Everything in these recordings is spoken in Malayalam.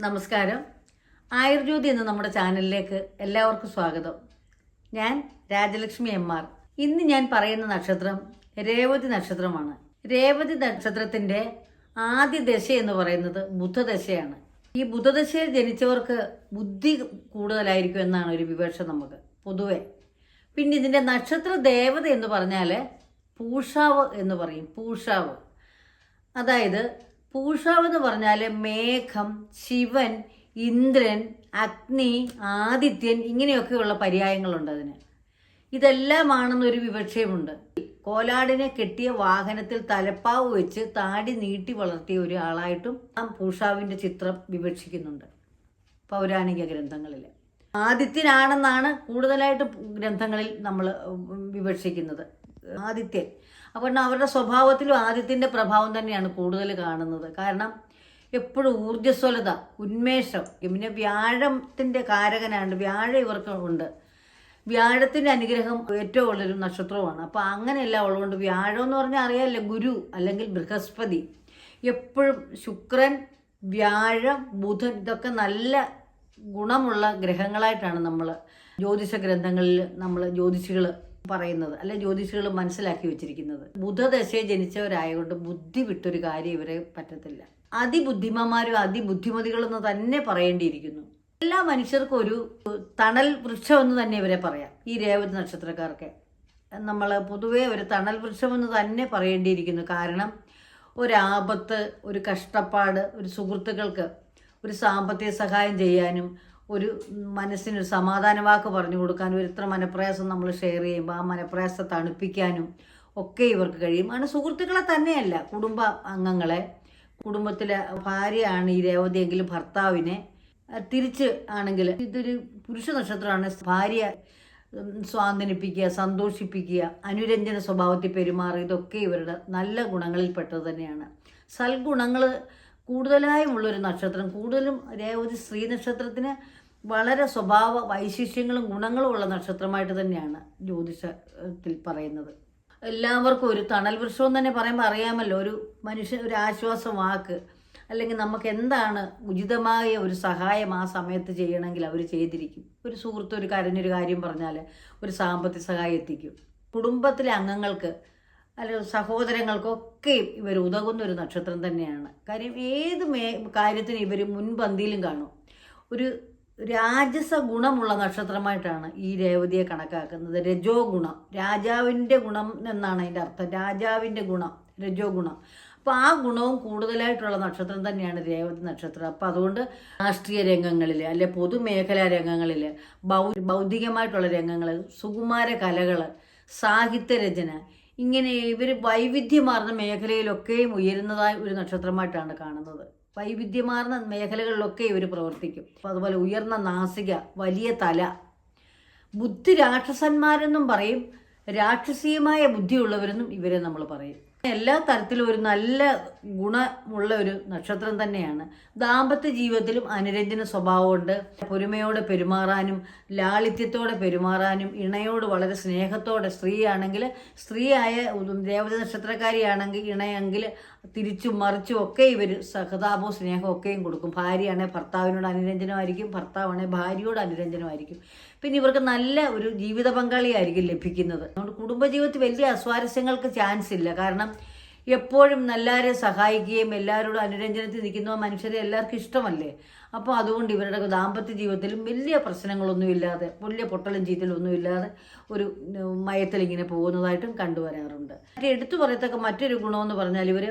നമസ്കാരം. ആയുർജ്യോതി എന്ന നമ്മുടെ ചാനലിലേക്ക് എല്ലാവർക്കും സ്വാഗതം. ഞാൻ രാജലക്ഷ്മി എം ആർ. ഇന്ന് ഞാൻ പറയുന്ന നക്ഷത്രം രേവതി നക്ഷത്രമാണ്. രേവതി നക്ഷത്രത്തിന്റെ ആദ്യ ദശ എന്ന് പറയുന്നത് ബുധദശയാണ്. ഈ ബുധദശയിൽ ജനിച്ചവർക്ക് ബുദ്ധി കൂടുതലായിരിക്കും എന്നാണ് ഒരു വിവക്ഷ നമുക്ക് പൊതുവെ. പിന്നെ ഇതിന്റെ നക്ഷത്ര ദേവത എന്ന് പറഞ്ഞാൽ പൂഷാവ് എന്ന് പറയും. പൂഷാവ്. അതായത് പൂഷാവ് എന്ന് പറഞ്ഞാൽ മേഘം ശിവൻ ഇന്ദ്രൻ അഗ്നി ആദിത്യൻ ഇങ്ങനെയൊക്കെയുള്ള പര്യായങ്ങളുണ്ട് അതിന്. ഇതെല്ലാമാണെന്നൊരു വിവക്ഷയുമുണ്ട്. കോലാടിനെ കെട്ടിയ വാഹനത്തിൽ തലപ്പാവ് വെച്ച് താടി നീട്ടി വളർത്തിയ ഒരാളായിട്ടും ആ പൂഷാവിന്റെ ചിത്രം വിവക്ഷിക്കുന്നുണ്ട്. പൗരാണിക ഗ്രന്ഥങ്ങളിൽ ആദിത്യനാണെന്നാണ് കൂടുതലായിട്ട് ഗ്രന്ഥങ്ങളിൽ നമ്മൾ വിവക്ഷിക്കുന്നത്. ആദിത്യൻ അപ്പോൾ അവരുടെ സ്വഭാവത്തിലും ആദ്യത്തിന്റെ പ്രഭാവം തന്നെയാണ് കൂടുതൽ കാണുന്നത്. കാരണം എപ്പോഴും ഊർജസ്വലത ഉന്മേഷം പിന്നെ വ്യാഴത്തിന്റെ കാരകനാണ് വ്യാഴ ഇവർക്ക് ഉണ്ട്. വ്യാഴത്തിന്റെ അനുഗ്രഹം ഏറ്റവും ഉള്ളൊരു നക്ഷത്രമാണ് അപ്പോൾ അങ്ങനെയെല്ലാം ഉള്ളതുകൊണ്ട് വ്യാഴം എന്ന് പറഞ്ഞാൽ അറിയാമല്ലോ ഗുരു അല്ലെങ്കിൽ ബൃഹസ്പതി. എപ്പോഴും ശുക്രൻ വ്യാഴം ബുധൻ ഇതൊക്കെ നല്ല ഗുണമുള്ള ഗ്രഹങ്ങളായിട്ടാണ് നമ്മൾ ജ്യോതിഷ ഗ്രന്ഥങ്ങളിൽ നമ്മൾ ജ്യോതിഷികൾ പറയുന്നത് അല്ലെ ജ്യോതിഷികൾ മനസ്സിലാക്കി വെച്ചിരിക്കുന്നത്. ബുധദശയെ ജനിച്ചവരായതുകൊണ്ട് ബുദ്ധി വിട്ടൊരു കാര്യം ഇവരെ പറ്റത്തില്ല. അതിബുദ്ധിമാന്മാരും അതിബുദ്ധിമതികളെന്ന് തന്നെ പറയേണ്ടിയിരിക്കുന്നു. എല്ലാ മനുഷ്യർക്കും ഒരു തണൽ വൃക്ഷം എന്ന് തന്നെ ഇവരെ പറയാം ഈ രേവതി നക്ഷത്രക്കാർക്ക്. നമ്മൾ പൊതുവേ ഒരു തണൽ വൃക്ഷമെന്ന് തന്നെ പറയേണ്ടിയിരിക്കുന്നു. കാരണം ഒരാപത്ത് ഒരു കഷ്ടപ്പാട് ഒരു സുഹൃത്തുക്കൾക്ക് ഒരു സാമ്പത്തിക സഹായം ചെയ്യാനും ഒരു മനസ്സിനൊരു സമാധാന വാക്ക് പറഞ്ഞു കൊടുക്കാനും ഒരു ഇത്ര മനപ്രയാസം നമ്മൾ ഷെയർ ചെയ്യുമ്പോൾ ആ മനപ്രയാസം തണുപ്പിക്കാനും ഒക്കെ ഇവർക്ക് കഴിയും. അങ്ങനെ സുഹൃത്തുക്കളെ തന്നെയല്ല കുടുംബ അംഗങ്ങളെ. കുടുംബത്തിലെ ഭാര്യയാണ് ഈ രേവതിയെങ്കിലും ഭർത്താവിനെ. തിരിച്ച് ആണെങ്കിൽ ഇതൊരു പുരുഷ നക്ഷത്രമാണ്. ഭാര്യ സ്വാന്തനിപ്പിക്കുക സന്തോഷിപ്പിക്കുക അനുരഞ്ജന സ്വഭാവത്തിൽ പെരുമാറുക ഇതൊക്കെ ഇവരുടെ നല്ല ഗുണങ്ങളിൽ പെട്ടത് തന്നെയാണ്. സൽഗുണങ്ങൾ കൂടുതലായും ഉള്ളൊരു നക്ഷത്രം. കൂടുതലും രേവതി സ്ത്രീ നക്ഷത്രത്തിന് വളരെ സ്വഭാവ വൈശിഷ്ട്യങ്ങളും ഗുണങ്ങളും ഉള്ള നക്ഷത്രമായിട്ട് തന്നെയാണ് ജ്യോതിഷത്തിൽ പറയുന്നത്. എല്ലാവർക്കും ഒരു തണൽ വൃക്ഷം തന്നെ പറയുമ്പോൾ അറിയാമല്ലോ ഒരു മനുഷ്യ ഒരു ആശ്വാസ വാക്ക്. അല്ലെങ്കിൽ നമുക്ക് എന്താണ് ഉചിതമായ ഒരു സഹായം ആ സമയത്ത് ചെയ്യണമെങ്കിൽ അവർ ചെയ്തിരിക്കും. ഒരു സുഹൃത്ത് ഒരു കരഞ്ഞൊരു കാര്യം പറഞ്ഞാൽ ഒരു സാമ്പത്തിക സഹായം എത്തിക്കും. കുടുംബത്തിലെ അംഗങ്ങൾക്ക് അല്ലെങ്കിൽ സഹോദരങ്ങൾക്കൊക്കെയും ഇവർ ഉതകുന്ന ഒരു നക്ഷത്രം തന്നെയാണ്. കാര്യം ഏത് മേ കാര്യത്തിന് ഇവർ മുൻപന്തിയിലും കാണും. ഒരു രാജസ ഗുണമുള്ള നക്ഷത്രമായിട്ടാണ് ഈ രേവതിയെ കണക്കാക്കുന്നത്. രജോ ഗുണം. രാജാവിന്റെ ഗുണം എന്നാണ് അതിന്റെ അർത്ഥം. രാജാവിന്റെ ഗുണം രജോ ഗുണം. അപ്പോൾ ആ ഗുണവും കൂടുതലായിട്ടുള്ള നക്ഷത്രം തന്നെയാണ് രേവതി നക്ഷത്രം. അപ്പോൾ അതുകൊണ്ട് രാഷ്ട്രീയ രംഗങ്ങളിൽ അല്ലെ പൊതുമേഖലാ രംഗങ്ങളിൽ ബൗ ബൗദ്ധികമായിട്ടുള്ള രംഗങ്ങൾ സുകുമാര കലകൾ സാഹിത്യരചന ഇങ്ങനെ ഇവർ വൈവിധ്യമാർന്ന മേഖലയിലൊക്കെയും ഉയരുന്നതായി ഒരു നക്ഷത്രമായിട്ടാണ് കാണുന്നത്. വൈവിധ്യമാർന്ന മേഖലകളിലൊക്കെ ഇവർ പ്രവർത്തിക്കും. അതുപോലെ ഉയർന്ന നാസിക വലിയ തല. ബുദ്ധി രാക്ഷസന്മാരെന്നും പറയും. രാക്ഷസീയമായ ബുദ്ധിയുള്ളവരെന്നും ഇവരെ നമ്മൾ പറയും. എല്ലാ തരത്തിലും ഒരു നല്ല ഗുണമുള്ള ഒരു നക്ഷത്രം തന്നെയാണ്. ദാമ്പത്യ ജീവിതത്തിലും അനുരഞ്ജന സ്വഭാവമുണ്ട്. പൊരുമയോടെ പെരുമാറാനും ലാളിത്യത്തോടെ പെരുമാറാനും ഇണയോട് വളരെ സ്നേഹത്തോടെ സ്ത്രീയാണെങ്കിൽ സ്ത്രീയായ ദേവത നക്ഷത്രക്കാരിയാണെങ്കിൽ ഇണയെങ്കിൽ തിരിച്ചും മറിച്ചും ഒക്കെ ഇവർ സഹതാപവും സ്നേഹവും ഒക്കെയും കൊടുക്കും. ഭാര്യയാണെങ്കിൽ ഭർത്താവിനോട് അനുരഞ്ജനമായിരിക്കും ഭർത്താവാണെങ്കിൽ ഭാര്യയോട് അനുരഞ്ജനമായിരിക്കും പിന്നെ ഇവർക്ക് നല്ല ഒരു ജീവിത പങ്കാളിയായിരിക്കും ലഭിക്കുന്നത്. അതുകൊണ്ട് കുടുംബജീവിതത്തിൽ വലിയ അസ്വാരസ്യങ്ങൾക്ക് ചാൻസ് ഇല്ല. കാരണം എപ്പോഴും എല്ലാവരെയും സഹായിക്കുകയും എല്ലാവരോടും അനുരഞ്ജനത്തിൽ നിൽക്കുന്ന മനുഷ്യരെ എല്ലാവർക്കും ഇഷ്ടമല്ലേ? അപ്പോൾ അതുകൊണ്ട് ഇവരുടെ ദാമ്പത്യ ജീവിതത്തിലും വലിയ പ്രശ്നങ്ങളൊന്നുമില്ലാതെ വലിയ പൊട്ടലും ഇല്ലാതെ ഒരു മയത്തിൽ ഇങ്ങനെ പോകുന്നതായിട്ടും കണ്ടുവരാറുണ്ട് എടുത്തു പറയത്തക്ക മറ്റൊരു ഗുണമെന്ന് പറഞ്ഞാൽ ഇവർ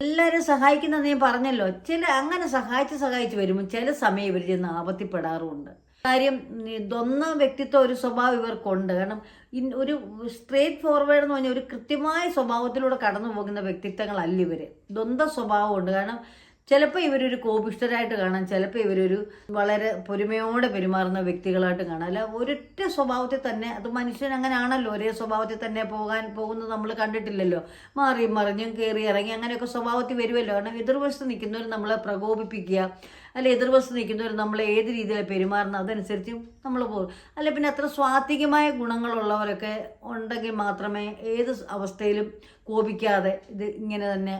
എല്ലാവരും സഹായിക്കുന്നതെന്ന് ഞാൻ പറഞ്ഞല്ലോ. ചില അങ്ങനെ സഹായിച്ച് സഹായിച്ച് വരുമ്പോൾ ചില സമയം ഇവർ ചെന്ന് ആപത്തിപ്പെടാറുമുണ്ട്. കാര്യം ദ്വന്ദ് വ്യക്തിത്വം ഒരു സ്വഭാവം ഇവർക്കുണ്ട്. കാരണം ഒരു സ്ട്രേറ്റ് ഫോർവേഡ് എന്ന് പറഞ്ഞാൽ ഒരു കൃത്യമായ സ്വഭാവത്തിലൂടെ കടന്നു പോകുന്ന വ്യക്തിത്വങ്ങളല്ല ഇവർ ദ്വന്ദ് സ്വഭാവമുണ്ട്. കാരണം ചിലപ്പോൾ ഇവരൊരു കോപിഷ്ടരായിട്ട് കാണാം ചിലപ്പോൾ ഇവരൊരു വളരെ പൊരുമയോടെ പെരുമാറുന്ന വ്യക്തികളായിട്ട് കാണാം. അല്ല ഒരൊറ്റ സ്വഭാവത്തിൽ തന്നെ അത് മനുഷ്യൻ അങ്ങനെയാണല്ലോ ഒരേ സ്വഭാവത്തിൽ തന്നെ പോകാൻ പോകുന്നത് നമ്മൾ കണ്ടിട്ടില്ലല്ലോ. മാറി മറിഞ്ഞും കയറി ഇറങ്ങി അങ്ങനെയൊക്കെ സ്വഭാവത്തിൽ വരുമല്ലോ കാരണം എതിർവശത്ത് നിൽക്കുന്നവർ നമ്മളെ പ്രകോപിപ്പിക്കുക അല്ല എതിർവശത്ത് നിൽക്കുന്നവർ നമ്മളെ ഏത് രീതിയിലാണ് പെരുമാറുന്നത് അതനുസരിച്ച് നമ്മൾ പോകും. അല്ല പിന്നെ അത്ര സ്വാത്വികമായ ഗുണങ്ങളുള്ളവരൊക്കെ ഉണ്ടെങ്കിൽ മാത്രമേ ഏത് അവസ്ഥയിലും കോപിക്കാതെ ഇത് ഇങ്ങനെ തന്നെ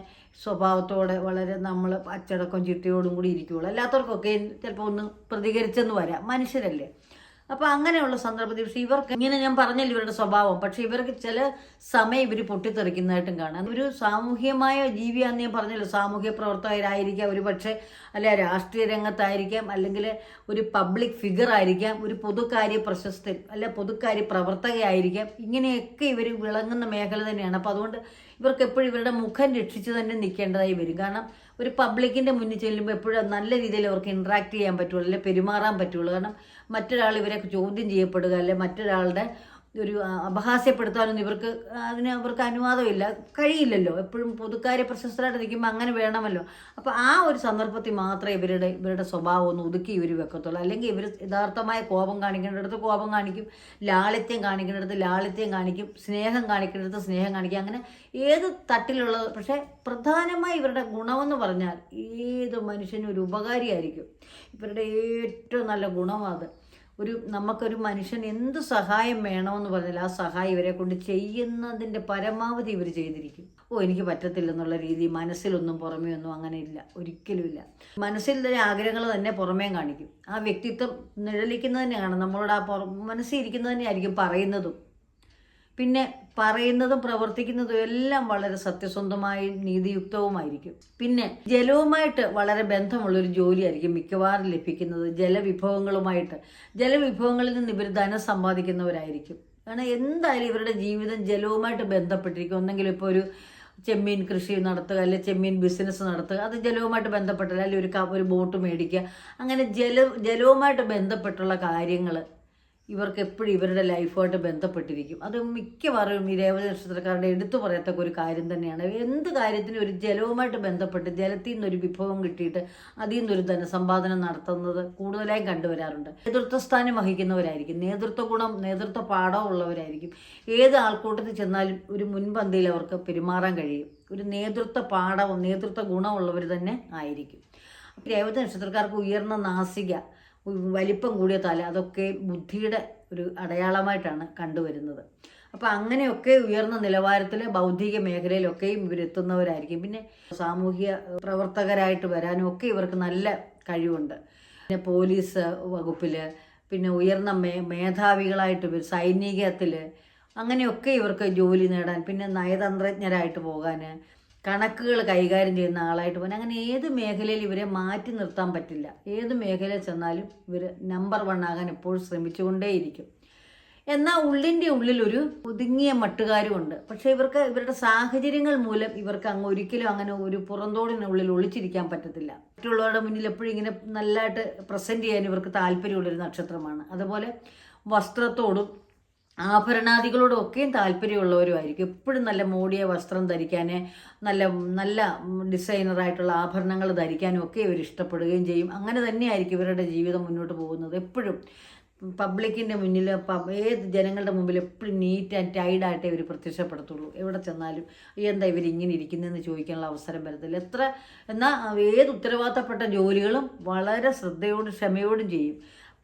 സ്വഭാവത്തോടെ വളരെ നമ്മൾ അച്ചടക്കം ചിട്ടയോടും കൂടി ഇരിക്കുകയുള്ളൂ അല്ലാത്തവർക്കൊക്കെ ചിലപ്പോൾ ഒന്ന് പ്രതികരിച്ചെന്ന് വരാം. മനുഷ്യരല്ലേ? അപ്പോൾ അങ്ങനെയുള്ള സന്ദർഭത്തിൽ പക്ഷേ ഇവർക്ക് ഇങ്ങനെ ഞാൻ പറഞ്ഞല്ലോ ഇവരുടെ സ്വഭാവം. പക്ഷേ ഇവർക്ക് ചില സമയം ഇവർ പൊട്ടിത്തെറിക്കുന്നതായിട്ടും കാണാം. ഒരു സാമൂഹ്യമായ ജീവിയാന്ന് ഞാൻ പറഞ്ഞല്ലോ. സാമൂഹ്യ പ്രവർത്തകരായിരിക്കാം ഒരു പക്ഷേ അല്ലെ രാഷ്ട്രീയ രംഗത്തായിരിക്കാം അല്ലെങ്കിൽ ഒരു പബ്ലിക് ഫിഗർ ആയിരിക്കാം ഒരു പൊതുകാര്യ പ്രശസ്തൻ അല്ല പൊതുകാര്യ പ്രവർത്തകയായിരിക്കാം. ഇങ്ങനെയൊക്കെ ഇവർ വിളങ്ങുന്ന മേഖല തന്നെയാണ്. അപ്പോൾ അതുകൊണ്ട് ഇവർക്ക് എപ്പോഴും ഇവരുടെ മുഖം രക്ഷിച്ച് തന്നെ നിൽക്കേണ്ടതായി വരും. കാരണം ഒരു പബ്ലിക്കിന്റെ മുന്നിൽ ചെല്ലുമ്പോൾ എപ്പോഴും നല്ല രീതിയിൽ അവർക്ക് ഇൻട്രാക്ട് ചെയ്യാൻ പറ്റുള്ളൂ അല്ലെങ്കിൽ പെരുമാറാൻ പറ്റുള്ളൂ. കാരണം മറ്റൊരാൾ ഇവരെ ചോദ്യം ചെയ്യപ്പെടുക അല്ലെങ്കിൽ മറ്റൊരാളുടെ ഒരു അപഹാസ്യപ്പെടുത്താനൊന്നും ഇവർക്ക് അതിന് അവർക്ക് അനുവാദമില്ല. കഴിയില്ലല്ലോ. എപ്പോഴും പൊതുക്കാരെ പ്രശസ്തരായിട്ട് നിൽക്കുമ്പോൾ അങ്ങനെ വേണമല്ലോ. അപ്പോൾ ആ ഒരു സന്ദർഭത്തിൽ മാത്രമേ ഇവരുടെ ഇവരുടെ സ്വഭാവം ഒന്ന് ഒതുക്കി ഇവർ വെക്കത്തുള്ളൂ. അല്ലെങ്കിൽ ഇവർ യഥാർത്ഥമായ കോപം കാണിക്കേണ്ടിടത്ത് കോപം കാണിക്കും ലാളിത്യം കാണിക്കേണ്ടിടത്ത് ലാളിത്യം കാണിക്കും സ്നേഹം കാണിക്കേണ്ടിടത്ത് സ്നേഹം കാണിക്കും. അങ്ങനെ ഏത് തട്ടിലുള്ളത് പക്ഷേ പ്രധാനമായി ഇവരുടെ ഗുണമെന്ന് പറഞ്ഞാൽ ഏത് മനുഷ്യനും ഒരു ഉപകാരിയായിരിക്കും. ഇവരുടെ ഏറ്റവും നല്ല ഗുണമാണ് ഒരു നമുക്കൊരു മനുഷ്യൻ എന്ത് സഹായം വേണമെന്ന് പറഞ്ഞാൽ ആ സഹായം ഇവരെ കൊണ്ട് ചെയ്യുന്നതിന്റെ പരമാവധി ഇവർ ചെയ്തിരിക്കും. ഓ എനിക്ക് പറ്റത്തില്ലെന്നുള്ള രീതി മനസ്സിലൊന്നും പുറമേ ഒന്നും അങ്ങനെ ഇല്ല. ഒരിക്കലുമില്ല തന്നെ ആഗ്രഹങ്ങൾ തന്നെ പുറമേ കാണിക്കും. ആ വ്യക്തിത്വം നിഴലിക്കുന്നത് തന്നെയാണ്. നമ്മളോട് ആ പുറ മനസ്സിൽ ഇരിക്കുന്നത് തന്നെയായിരിക്കും പറയുന്നതും. പിന്നെ പറയുന്നതും പ്രവർത്തിക്കുന്നതും എല്ലാം വളരെ സത്യസന്ധമായും നീതിയുക്തവുമായിരിക്കും. പിന്നെ ജലവുമായിട്ട് വളരെ ബന്ധമുള്ളൊരു ജോലിയായിരിക്കും മിക്കവാറും ലഭിക്കുന്നത്. ജലവിഭവങ്ങളുമായിട്ട്. ജലവിഭവങ്ങളിൽ നിന്ന് ഇവർ ധനം സമ്പാദിക്കുന്നവരായിരിക്കും. കാരണം എന്തായാലും ഇവരുടെ ജീവിതം ജലവുമായിട്ട് ബന്ധപ്പെട്ടിരിക്കും. ഒന്നെങ്കിൽ ഇപ്പോൾ ഒരു ചെമ്മീൻ കൃഷി നടത്തുക അല്ലെങ്കിൽ ചെമ്മീൻ ബിസിനസ് നടത്തുക അത് ജലവുമായിട്ട് ബന്ധപ്പെട്ടത് അല്ലെങ്കിൽ ഒരു ഒരു ബോട്ട് മേടിക്കുക. അങ്ങനെ ജല ജലവുമായിട്ട് ബന്ധപ്പെട്ടുള്ള കാര്യങ്ങൾ ഇവർക്ക് എപ്പോഴും ഇവരുടെ ലൈഫുമായിട്ട് ബന്ധപ്പെട്ടിരിക്കും. അത് മിക്കവാറും ഈ രേവതി നക്ഷത്രക്കാരുടെ എടുത്തു പറയത്തക്ക ഒരു കാര്യം തന്നെയാണ്. എന്ത് കാര്യത്തിനും ഒരു ജലവുമായിട്ട് ബന്ധപ്പെട്ട് ജലത്തിൽ നിന്നൊരു വിഭവം കിട്ടിയിട്ട് അതിൽ നിന്നൊരു ധനസമ്പാദനം നടത്തുന്നത് കൂടുതലായും കണ്ടുവരാറുണ്ട്. നേതൃത്വ സ്ഥാനം വഹിക്കുന്നവരായിരിക്കും. നേതൃത്വ ഗുണം നേതൃത്വ പാഠവും ഉള്ളവരായിരിക്കും. ഏത് ആൾക്കൂട്ടത്തിൽ ചെന്നാലും ഒരു മുൻപന്തിയിൽ അവർക്ക് പെരുമാറാൻ കഴിയും. ഒരു നേതൃത്വ പാഠവും നേതൃത്വ ഗുണമുള്ളവർ തന്നെ ആയിരിക്കും. രേവതി നക്ഷത്രക്കാർക്ക് ഉയർന്ന നാസിക വലിപ്പം കൂടിയ തല അതൊക്കെ ബുദ്ധിയുടെ ഒരു അടയാളമായിട്ടാണ് കണ്ടുവരുന്നത്. അപ്പോൾ അങ്ങനെയൊക്കെ ഉയർന്ന നിലവാരത്തിൽ ബൗദ്ധിക മേഖലയിലൊക്കെയും ഇവരെത്തുന്നവരായിരിക്കും. പിന്നെ സാമൂഹിക പ്രവർത്തകരായിട്ട് വരാനും ഒക്കെ ഇവർക്ക് നല്ല കഴിവുണ്ട്. പിന്നെ പോലീസ് വകുപ്പിൽ പിന്നെ ഉയർന്ന മേ മേധാവികളായിട്ട് സൈനികത്തിൽ അങ്ങനെയൊക്കെ ഇവർക്ക് ജോലി നേടാൻ പിന്നെ നയതന്ത്രജ്ഞരായിട്ട് പോകാൻ കണക്കുകൾ കൈകാര്യം ചെയ്യുന്ന ആളായിട്ട് പോകാൻ അങ്ങനെ ഏത് മേഖലയിൽ ഇവരെ മാറ്റി നിർത്താൻ പറ്റില്ല. ഏത് മേഖലയിൽ ചെന്നാലും ഇവർ നമ്പർ വൺ ആകാൻ എപ്പോഴും ശ്രമിച്ചുകൊണ്ടേയിരിക്കും. എന്നാൽ ഉള്ളിന്റെ ഉള്ളിലൊരു ഒതുങ്ങിയ മട്ടുകാരുമുണ്ട്. പക്ഷേ ഇവർക്ക് ഇവരുടെ സാഹചര്യങ്ങൾ മൂലം ഇവർക്ക് അങ്ങ് ഒരിക്കലും അങ്ങനെ ഒരു പുറന്തോടിനുള്ളിൽ ഒളിച്ചിരിക്കാൻ പറ്റത്തില്ല. മറ്റുള്ളവരുടെ മുന്നിൽ എപ്പോഴും ഇങ്ങനെ നല്ലതായിട്ട് പ്രസന്റ് ചെയ്യാൻ ഇവർക്ക് താല്പര്യമുള്ളൊരു നക്ഷത്രമാണ്. അതുപോലെ വസ്ത്രത്തോടും ആഭരണാദികളോടും ഒക്കെയും താല്പര്യമുള്ളവരുമായിരിക്കും. എപ്പോഴും നല്ല മോടിയ വസ്ത്രം ധരിക്കാൻ നല്ല നല്ല ഡിസൈനറായിട്ടുള്ള ആഭരണങ്ങൾ ധരിക്കാനും ഒക്കെ ഇവർ ഇഷ്ടപ്പെടുകയും ചെയ്യും. അങ്ങനെ തന്നെയായിരിക്കും ഇവരുടെ ജീവിതം മുന്നോട്ട് പോകുന്നത് എപ്പോഴും. പബ്ലിക്കിന്റെ മുന്നിൽ ഏത് ജനങ്ങളുടെ മുമ്പിൽ എപ്പോഴും നീറ്റ് ആൻഡ് ടൈഡായിട്ടേ ഇവർ പ്രത്യക്ഷപ്പെടുത്തുള്ളൂ. എവിടെ ചെന്നാലും എന്താ ഇവർ ഇങ്ങനെ ഇരിക്കുന്നതെന്ന് ചോദിക്കാനുള്ള അവസരം വരത്തില്ല. എത്ര എന്നാൽ ഏത് ഉത്തരവാദിത്തപ്പെട്ട ജോലികളും വളരെ ശ്രദ്ധയോടും ക്ഷമയോടും ചെയ്യും.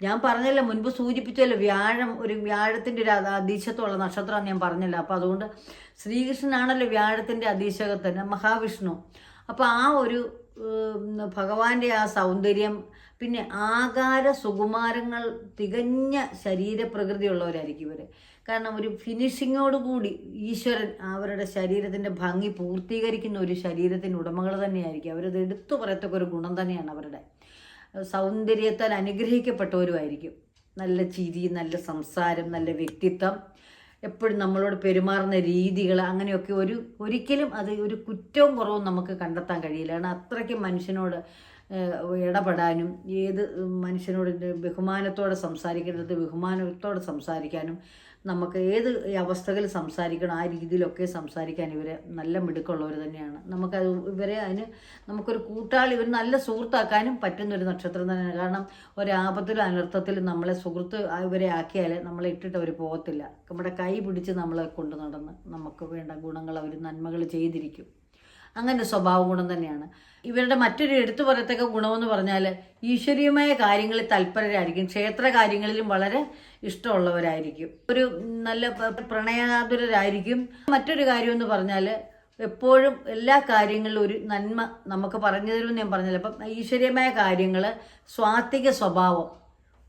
ഞാൻ പറഞ്ഞല്ലോ മുൻപ് സൂചിപ്പിച്ചല്ലോ വ്യാഴം ഒരു വ്യാഴത്തിന്റെ ഒരു അ- അധീശത്വമുള്ള നക്ഷത്രമാണ് ഞാൻ പറഞ്ഞല്ലോ. അപ്പോൾ അതുകൊണ്ട് ശ്രീകൃഷ്ണനാണല്ലോ വ്യാഴത്തിന്റെ തന്നെ മഹാവിഷ്ണു. അപ്പോൾ ആ ഒരു ഭഗവാന്റെ ആ സൗന്ദര്യം പിന്നെ ആകാര സുകുമാരങ്ങൾ തികഞ്ഞ ശരീരപ്രകൃതിയുള്ളവരായിരിക്കും ഇവർ കാരണം ഒരു ഫിനിഷിങ്ങോട് കൂടി ഈശ്വരൻ അവരുടെ ശരീരത്തിന്റെ ഭംഗി പൂർത്തീകരിക്കുന്ന ഒരു ശരീരത്തിന്റെ ഉടമകൾ തന്നെയായിരിക്കും. അവരത് എടുത്തു പറയത്തക്ക ഒരു ഗുണം തന്നെയാണ് അവരുടെ. സൗന്ദര്യത്താൽ അനുഗ്രഹിക്കപ്പെട്ടവരുമായിരിക്കും. നല്ല ചിരി നല്ല സംസാരം നല്ല വ്യക്തിത്വം. എപ്പോഴും നമ്മളോട് പെരുമാറുന്ന രീതികൾ അങ്ങനെയൊക്കെ ഒരു ഒരിക്കലും അത് ഒരു കുറ്റവും കുറവും നമുക്ക് കണ്ടെത്താൻ കഴിയില്ല. കാരണം അത്രയ്ക്ക് മനുഷ്യനോട് ഇടപെടാനും ഏത് മനുഷ്യനോട് ബഹുമാനത്തോടെ സംസാരിക്കേണ്ടത് ബഹുമാനത്തോടെ സംസാരിക്കാനും നമുക്ക് ഏത് അവസ്ഥകൾ സംസാരിക്കണം ആ രീതിയിലൊക്കെ സംസാരിക്കാൻ ഇവർ നല്ല മിടുക്കുള്ളവർ തന്നെയാണ്. നമുക്കത് ഇവരെ അതിന് നമുക്കൊരു കൂട്ടാളി ഇവർ നല്ല സുഹൃത്താക്കാനും പറ്റുന്നൊരു നക്ഷത്രം തന്നെയാണ്. കാരണം ഒരാപത്തിലും അനർത്ഥത്തിലും നമ്മളെ സുഹൃത്ത് ഇവരെ ആക്കിയാൽ നമ്മളെ ഇട്ടിട്ട് അവർ പോകത്തില്ല. നമ്മുടെ കൈ പിടിച്ച് നമ്മളെ കൊണ്ടു നടന്ന് നമുക്ക് വേണ്ട ഗുണങ്ങൾ അവർ നന്മകൾ ചെയ്തിരിക്കും. അങ്ങനെ സ്വഭാവ ഗുണം തന്നെയാണ്. ഇവരുടെ മറ്റൊരു എടുത്തു പറയത്തക്ക ഗുണമെന്ന് പറഞ്ഞാൽ ഈശ്വരീയമായ കാര്യങ്ങളിൽ തൽപരരായിരിക്കും ക്ഷേത്ര കാര്യങ്ങളിലും വളരെ ഇഷ്ടമുള്ളവരായിരിക്കും. ഒരു നല്ല പ്രണയാതുരരായിരിക്കും. മറ്റൊരു കാര്യമെന്ന് പറഞ്ഞാൽ എപ്പോഴും എല്ലാ കാര്യങ്ങളിലും ഒരു നന്മ നമുക്ക് പറഞ്ഞു തരുമെന്ന് ഞാൻ പറഞ്ഞില്ല. അപ്പം ഈശ്വരീയമായ കാര്യങ്ങൾ സ്വാത്വിക സ്വഭാവം.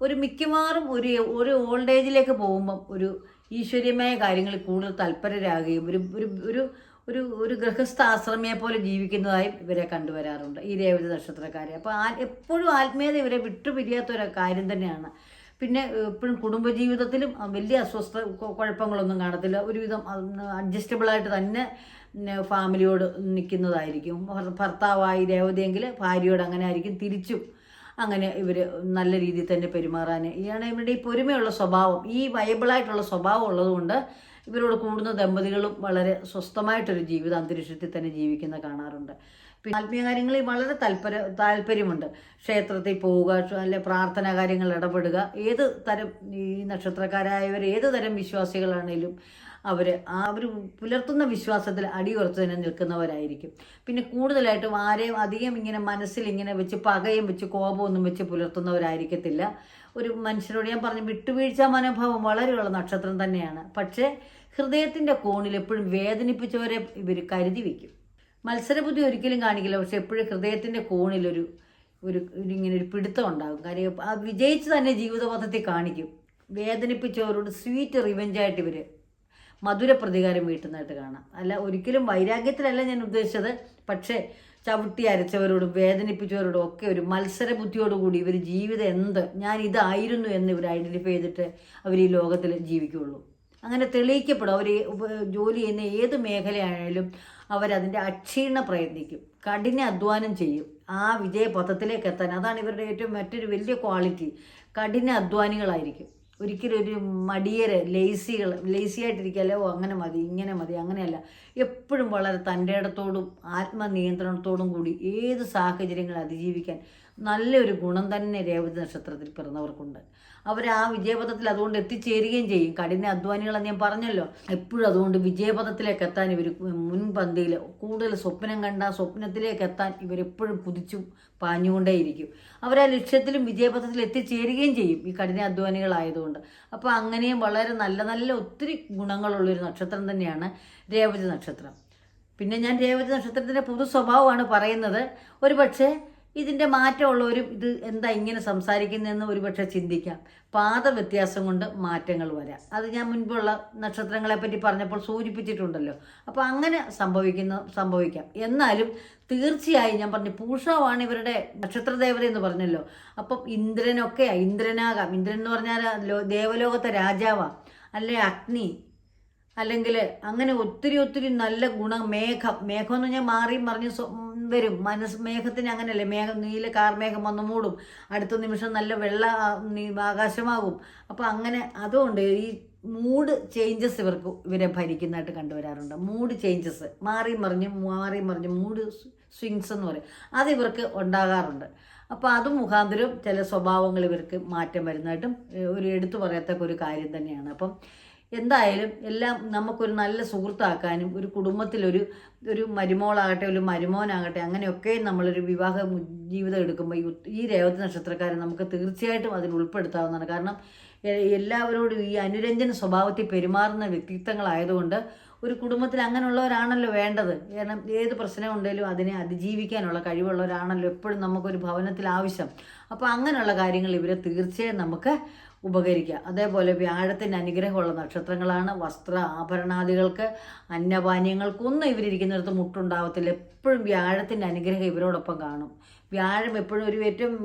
ഒരു മിക്കവാറും ഒരു ഒരു ഓൾഡ് ഏജിലേക്ക് പോകുമ്പം ഒരു ഈശ്വര്യമായ കാര്യങ്ങളിൽ കൂടുതൽ തൽപരരാകുകയും ഒരു ഒരു ഒരു ഒരു ഗൃഹസ്ഥ ആശ്രമിയെ പോലെ ജീവിക്കുന്നതായും ഇവരെ കണ്ടുവരാറുണ്ട് ഈ രേവതി നക്ഷത്രക്കാരെ. അപ്പോൾ ആ എപ്പോഴും ആത്മീയത ഇവരെ വിട്ടുപിരിയാത്ത ഒരു കാര്യം തന്നെയാണ്. പിന്നെ എപ്പോഴും കുടുംബജീവിതത്തിലും വലിയ അസ്വസ്ഥ കുഴപ്പങ്ങളൊന്നും കാണത്തില്ല. ഒരുവിധം അഡ്ജസ്റ്റബിളായിട്ട് തന്നെ ഫാമിലിയോട് നിൽക്കുന്നതായിരിക്കും. ഭർത്താവായി രേവതിയെങ്കിൽ ഭാര്യയോട് അങ്ങനെ ആയിരിക്കും. തിരിച്ചും അങ്ങനെ ഇവർ നല്ല രീതിയിൽ തന്നെ പെരുമാറാൻ ഇയാണ് ഇവരുടെ ഈ പൊരുമയുള്ള സ്വഭാവം ഈ വയബിളായിട്ടുള്ള സ്വഭാവം ഉള്ളതുകൊണ്ട് ഇവരോട് കൂടുന്ന ദമ്പതികളും വളരെ സ്വസ്ഥമായിട്ടൊരു ജീവിത അന്തരീക്ഷത്തിൽ തന്നെ ജീവിക്കുന്ന കാണാറുണ്ട്. പിന്നെ ആത്മീയ കാര്യങ്ങളിൽ വളരെ താല്പര്യ താല്പര്യമുണ്ട്. ക്ഷേത്രത്തിൽ പോവുക അല്ലെ പ്രാർത്ഥനാ കാര്യങ്ങൾ ഇടപെടുക. ഏത് തരം ഈ നക്ഷത്രക്കാരായവർ ഏത് തരം വിശ്വാസികളാണേലും അവർ ആ അവർ പുലർത്തുന്ന വിശ്വാസത്തിൽ അടിയുറച്ച് തന്നെ നിൽക്കുന്നവരായിരിക്കും. പിന്നെ കൂടുതലായിട്ടും ആരെയും അധികം ഇങ്ങനെ മനസ്സിൽ ഇങ്ങനെ വെച്ച് പകയും വെച്ച് കോപമൊന്നും വെച്ച് പുലർത്തുന്നവരായിരിക്കത്തില്ല. ഒരു മനുഷ്യരോട് ഞാൻ പറഞ്ഞു വിട്ടുവീഴ്ച മനോഭാവം വളരെയുള്ള നക്ഷത്രം തന്നെയാണ്. പക്ഷേ ഹൃദയത്തിന്റെ കോണിൽ എപ്പോഴും വേദനിപ്പിച്ചവരെ ഇവർ കരുതി വയ്ക്കും മത്സരബുദ്ധി ഒരിക്കലും കാണിക്കില്ല പക്ഷെ എപ്പോഴും ഹൃദയത്തിന്റെ കോണിലൊരു ഒരു ഇങ്ങനെ ഒരു പിടുത്തം ഉണ്ടാകും. കാര്യം ആ വിജയിച്ച് തന്നെ ജീവിതപഥത്തിൽ കാണിക്കും. വേദനിപ്പിച്ചവരോട് സ്വീറ്റ് റിവെഞ്ചായിട്ട് ഇവർ മധുര പ്രതികാരം വീട്ടുന്നതായിട്ട് കാണാം. അല്ല ഒരിക്കലും വൈരാഗ്യത്തിലല്ല ഞാൻ ഉദ്ദേശിച്ചത് പക്ഷേ ചവിട്ടി അരച്ചവരോടും വേദനിപ്പിച്ചവരോടും ഒക്കെ ഒരു മത്സര ബുദ്ധിയോടുകൂടി ഇവർ ജീവിതം എന്ത്? ഞാൻ ഇതായിരുന്നു എന്ന് ഇവർ ഐഡന്റിഫൈ ചെയ്തിട്ട് അവർ ഈ ലോകത്തിൽ ജീവിക്കുകയുള്ളൂ. അങ്ങനെ തെളിയിക്കപ്പെടും. അവർ ജോലി ചെയ്യുന്ന ഏത് മേഖലയായാലും അവരതിന്റെ അക്ഷീണ പ്രയത്നിക്കും. കഠിന അധ്വാനം ചെയ്യും. ആ വിജയപഥത്തിലേക്ക് എത്താൻ അതാണ് ഇവരുടെ ഏറ്റവും മറ്റൊരു വലിയ ക്വാളിറ്റി. കഠിന അധ്വാനികളായിരിക്കും. ഒരിക്കലും ഒരു മടിയര് ലേസികൾ ലേസി ആയിട്ടിരിക്കല്ലോ അങ്ങനെ മതി ഇങ്ങനെ മതി അങ്ങനെയല്ല. എപ്പോഴും വളരെ തന്റെ ഇടത്തോടും ആത്മനിയന്ത്രണത്തോടും കൂടി ഏത് സാഹചര്യങ്ങൾ അതിജീവിക്കാൻ നല്ലൊരു ഗുണം തന്നെ രേവതി നക്ഷത്രത്തിൽ പിറന്നവർക്കുണ്ട്. അവർ ആ വിജയപഥത്തിൽ അതുകൊണ്ട് എത്തിച്ചേരുകയും ചെയ്യും. കഠിന അധ്വാനികളെന്ന് ഞാൻ പറഞ്ഞല്ലോ. എപ്പോഴും അതുകൊണ്ട് വിജയപഥത്തിലേക്ക് എത്താൻ ഇവർ മുൻപന്തിയിൽ കൂടുതൽ സ്വപ്നം കണ്ട സ്വപ്നത്തിലേക്ക് എത്താൻ ഇവരെപ്പോഴും കുതിച്ചു പാഞ്ഞുകൊണ്ടേയിരിക്കും. അവർ ആ ലക്ഷ്യത്തിലും വിജയപഥത്തിൽ എത്തിച്ചേരുകയും ചെയ്യും ഈ കഠിന അധ്വാനികളായതുകൊണ്ട്. അപ്പോൾ അങ്ങനെയും വളരെ നല്ല നല്ല ഒത്തിരി ഗുണങ്ങളുള്ളൊരു നക്ഷത്രം തന്നെയാണ് രേവതി നക്ഷത്രം. പിന്നെ ഞാൻ രേവതി നക്ഷത്രത്തിന്റെ പൊതു സ്വഭാവമാണ് പറയുന്നത്. ഒരു പക്ഷേ ഇതിന്റെ മാറ്റമുള്ളവരും ഇത് എന്താ ഇങ്ങനെ സംസാരിക്കുന്നതെന്ന് ഒരുപക്ഷെ ചിന്തിക്കാം. പാത വ്യത്യാസം കൊണ്ട് മാറ്റങ്ങൾ വരാം. അത് ഞാൻ മുൻപുള്ള നക്ഷത്രങ്ങളെ പറ്റി പറഞ്ഞപ്പോൾ സൂചിപ്പിച്ചിട്ടുണ്ടല്ലോ. അപ്പോൾ അങ്ങനെ സംഭവിക്കുന്ന സംഭവിക്കാം. എന്നാലും തീർച്ചയായും ഞാൻ പറഞ്ഞു പൂഷാവാണ് ഇവരുടെ നക്ഷത്രദേവത എന്ന് പറഞ്ഞല്ലോ. അപ്പം ഇന്ദ്രനൊക്കെ ഇന്ദ്രനാകാം. ഇന്ദ്രൻ എന്ന് പറഞ്ഞാൽ ദേവലോകത്തെ രാജാവാണ് അല്ലെ അഗ്നി. അല്ലെങ്കിൽ അങ്ങനെ ഒത്തിരി ഒത്തിരി നല്ല ഗുണം മേഘം. മേഘം എന്ന് പറഞ്ഞാൽ മാറി മറിഞ്ഞ് വരും. മനസ് മേഘത്തിന് അങ്ങനെയല്ലേ? മേഘം നീല കാർമേഘം വന്ന് മൂടും. അടുത്ത നിമിഷം നല്ല വെള്ള ആകാശമാകും. അപ്പോൾ അങ്ങനെ അതുകൊണ്ട് ഈ മൂഡ് ചേഞ്ചസ് ഇവർക്ക് ഇവരെ ഭരിക്കുന്നതായിട്ട് കണ്ടുവരാറുണ്ട്. മൂഡ് ചേഞ്ചസ് മാറി മറിഞ്ഞ് മാറി മറിഞ്ഞ് മൂഡ് സ്വിങ്സ് എന്ന് പറയും. അത് ഇവർക്ക് ഉണ്ടാകാറുണ്ട്. അപ്പോൾ അത് മുഖാന്തരം ചില സ്വഭാവങ്ങൾ ഇവർക്ക് മാറ്റം വരുന്നതായിട്ടും ഒരു എടുത്തു പറയത്തക്ക ഒരു കാര്യം തന്നെയാണ്. അപ്പം എന്തായാലും എല്ലാം നമുക്കൊരു നല്ല സുഹൃത്താക്കാനും ഒരു കുടുംബത്തിലൊരു ഒരു മരുമോളാകട്ടെ ഒരു മരുമോനാകട്ടെ അങ്ങനെയൊക്കെ നമ്മളൊരു വിവാഹ ജീവിതം എടുക്കുമ്പോൾ ഈ രേവതി നക്ഷത്രക്കാരെ നമുക്ക് തീർച്ചയായിട്ടും അതിൽ ഉൾപ്പെടുത്താവുന്നതാണ്. കാരണം എല്ലാവരോടും ഈ അനുരഞ്ജന സ്വഭാവത്തിൽ പെരുമാറുന്ന വ്യക്തിത്വങ്ങളായതുകൊണ്ട് ഒരു കുടുംബത്തിൽ അങ്ങനെയുള്ളവരാണല്ലോ വേണ്ടത്. കാരണം ഏത് പ്രശ്നം ഉണ്ടെങ്കിലും അതിനെ അതിജീവിക്കാനുള്ള കഴിവുള്ളവരാണല്ലോ എപ്പോഴും നമുക്കൊരു ഭവനത്തിൽ ആവശ്യം. അപ്പോൾ അങ്ങനെയുള്ള കാര്യങ്ങൾ ഇവരെ തീർച്ചയായും നമുക്ക് ഉപകരിക്കുക അതേപോലെ വ്യാഴത്തിന്റെ അനുഗ്രഹമുള്ള നക്ഷത്രങ്ങളാണ്. വസ്ത്ര ആഭരണാദികൾക്ക് അന്നപാനീയങ്ങൾക്കൊന്നും ഇവരിയ്ക്കുന്നിടത്ത് മുട്ടുണ്ടാവത്തില്ല. എപ്പോഴും വ്യാഴത്തിന്റെ അനുഗ്രഹം ഇവരോടൊപ്പം കാണും. വ്യാഴം എപ്പോഴും ഒരു ഏറ്റവും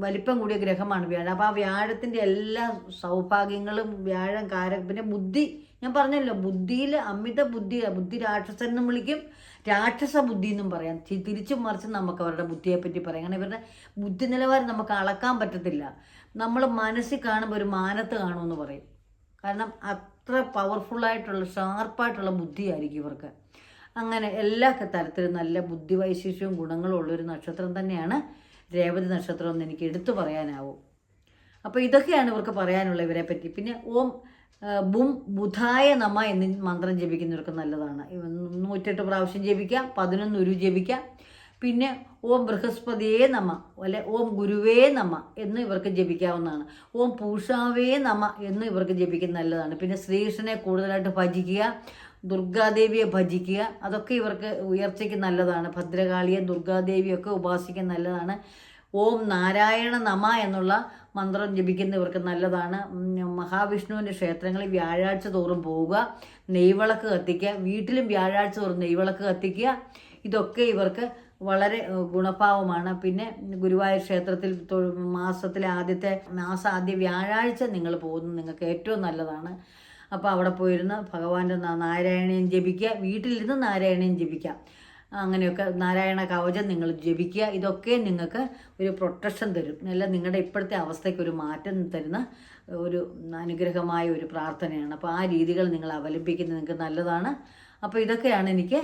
വലിപ്പം കൂടിയ ഗ്രഹമാണ് വ്യാഴം. അപ്പോൾ ആ വ്യാഴത്തിന്റെ എല്ലാ സൗഭാഗ്യങ്ങളും വ്യാഴം കാര പിന്നെ ബുദ്ധി. ഞാൻ പറഞ്ഞല്ലോ ബുദ്ധിയിൽ അമിത ബുദ്ധി ബുദ്ധി രാക്ഷസൻ എന്നും വിളിക്കും. രാക്ഷസ ബുദ്ധി എന്നും പറയാം. തിരിച്ചു മറിച്ചും നമുക്ക് അവരുടെ ബുദ്ധിയെപ്പറ്റി പറയാം. കാരണം ഇവരുടെ ബുദ്ധി നിലവാരം നമുക്ക് അളക്കാൻ പറ്റത്തില്ല. നമ്മൾ മനസ്സിൽ കാണുമ്പോൾ ഒരു മാനത്ത് കാണുമെന്ന് പറയും. കാരണം അത്ര പവർഫുള്ളായിട്ടുള്ള ഷാർപ്പായിട്ടുള്ള ബുദ്ധിയായിരിക്കും ഇവർക്ക്. അങ്ങനെ എല്ലാ തരത്തിലും നല്ല ബുദ്ധി വൈശിഷ്ട്യവും ഗുണങ്ങളും ഉള്ളൊരു നക്ഷത്രം തന്നെയാണ് രേവതി നക്ഷത്രം എന്ന് എനിക്ക് എടുത്തു പറയാനാവും. അപ്പോൾ ഇതൊക്കെയാണ് ഇവർക്ക് പറയാനുള്ള ഇവരെ പറ്റി. പിന്നെ ഓം ബും ബുധായ നമ എന്ന് മന്ത്രം ജപിക്കുന്നവർക്ക് നല്ലതാണ്. നൂറ്റെട്ട് പ്രാവശ്യം ജപിക്കാം പതിനൊന്ന് ഉരു ജപിക്കാം. പിന്നെ ഓം ബൃഹസ്പതിയേ നമ അല്ലെ ഓം ഗുരുവേ നമ എന്ന് ഇവർക്ക് ജപിക്കാവുന്നതാണ്. ഓം പൂഷാവേ നമ എന്ന് ഇവർക്ക് ജപിക്കുന്ന നല്ലതാണ്. പിന്നെ ശ്രീകൃഷ്ണനെ കൂടുതലായിട്ട് ഭജിക്കുക ദുർഗാദേവിയെ ഭജിക്കുക അതൊക്കെ ഇവർക്ക് ഉയർച്ചയ്ക്ക് നല്ലതാണ്. ഭദ്രകാളിയെ ദുർഗാദേവിയൊക്കെ ഉപാസിക്കാൻ നല്ലതാണ്. ഓം നാരായണ നമ എന്നുള്ള മന്ത്രം ജപിക്കുന്ന ഇവർക്ക് നല്ലതാണ്. മഹാവിഷ്ണുവിന്റെ ക്ഷേത്രങ്ങളിൽ വ്യാഴാഴ്ച തോറും പോവുക നെയ്വിളക്ക് കത്തിക്കുക വീട്ടിലും വ്യാഴാഴ്ച തോറും നെയ്വിളക്ക് കത്തിക്കുക ഇതൊക്കെ ഇവർക്ക് വളരെ ഗുണഭാവമാണ്. പിന്നെ ഗുരുവായൂർ ക്ഷേത്രത്തിൽ മാസത്തിലെ ആദ്യത്തെ മാസം ആദ്യ വ്യാഴാഴ്ച നിങ്ങൾ പോകുന്നത് നിങ്ങൾക്ക് ഏറ്റവും നല്ലതാണ്. അപ്പോൾ അവിടെ പോയിരുന്ന് ഭഗവാന്റെ നാരായണയും ജപിക്കുക വീട്ടിലിരുന്ന് നാരായണയും ജപിക്കാം അങ്ങനെയൊക്കെ നാരായണ കവചം നിങ്ങൾ ജപിക്കുക. ഇതൊക്കെ നിങ്ങൾക്ക് ഒരു പ്രൊട്ടക്ഷൻ തരും. അല്ല നിങ്ങളുടെ ഇപ്പോഴത്തെ അവസ്ഥയ്ക്ക് ഒരു മാറ്റം തരുന്ന ഒരു അനുഗ്രഹമായ ഒരു പ്രാർത്ഥനയാണ്. അപ്പോൾ ആ രീതികൾ നിങ്ങൾ അവലംബിക്കുന്നത് നിങ്ങൾക്ക് നല്ലതാണ്. അപ്പോൾ ഇതൊക്കെയാണ് എനിക്ക്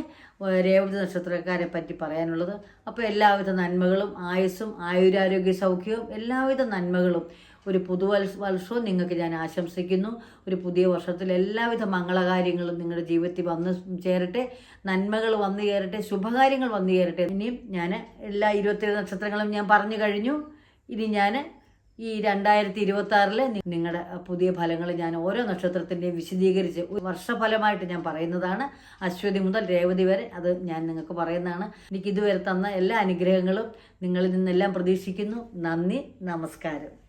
രേവതി നക്ഷത്രക്കാരെ പറ്റി പറയാനുള്ളത്. അപ്പോൾ എല്ലാവിധ നന്മകളും ആയുസ്സും ആയുരാരോഗ്യ സൗഖ്യവും എല്ലാവിധ നന്മകളും ഒരു പുതുവത്സ വർഷവും നിങ്ങൾക്ക് ഞാൻ ആശംസിക്കുന്നു. ഒരു പുതിയ വർഷത്തിൽ എല്ലാവിധ മംഗളകാര്യങ്ങളും നിങ്ങളുടെ ജീവിതത്തിൽ വന്ന് ചേരട്ടെ. നന്മകൾ വന്നു ചേരട്ടെ. ശുഭകാര്യങ്ങൾ വന്നു ചേരട്ടെ. ഇനിയും ഞാൻ എല്ലാ ഇരുപത്തേഴ് നക്ഷത്രങ്ങളും ഞാൻ പറഞ്ഞു കഴിഞ്ഞു. ഇനി ഞാൻ ഈ രണ്ടായിരത്തി ഇരുപത്തി നിങ്ങളുടെ പുതിയ ഫലങ്ങൾ ഞാൻ ഓരോ നക്ഷത്രത്തിന്റെയും വിശദീകരിച്ച് വർഷഫലമായിട്ട് ഞാൻ പറയുന്നതാണ്. അശ്വതി മുതൽ രേവതി വരെ അത് ഞാൻ നിങ്ങൾക്ക് പറയുന്നതാണ്. എനിക്ക് ഇതുവരെ തന്ന എല്ലാ അനുഗ്രഹങ്ങളും നിങ്ങളിൽ നിന്നെല്ലാം പ്രതീക്ഷിക്കുന്നു. നന്ദി. നമസ്കാരം.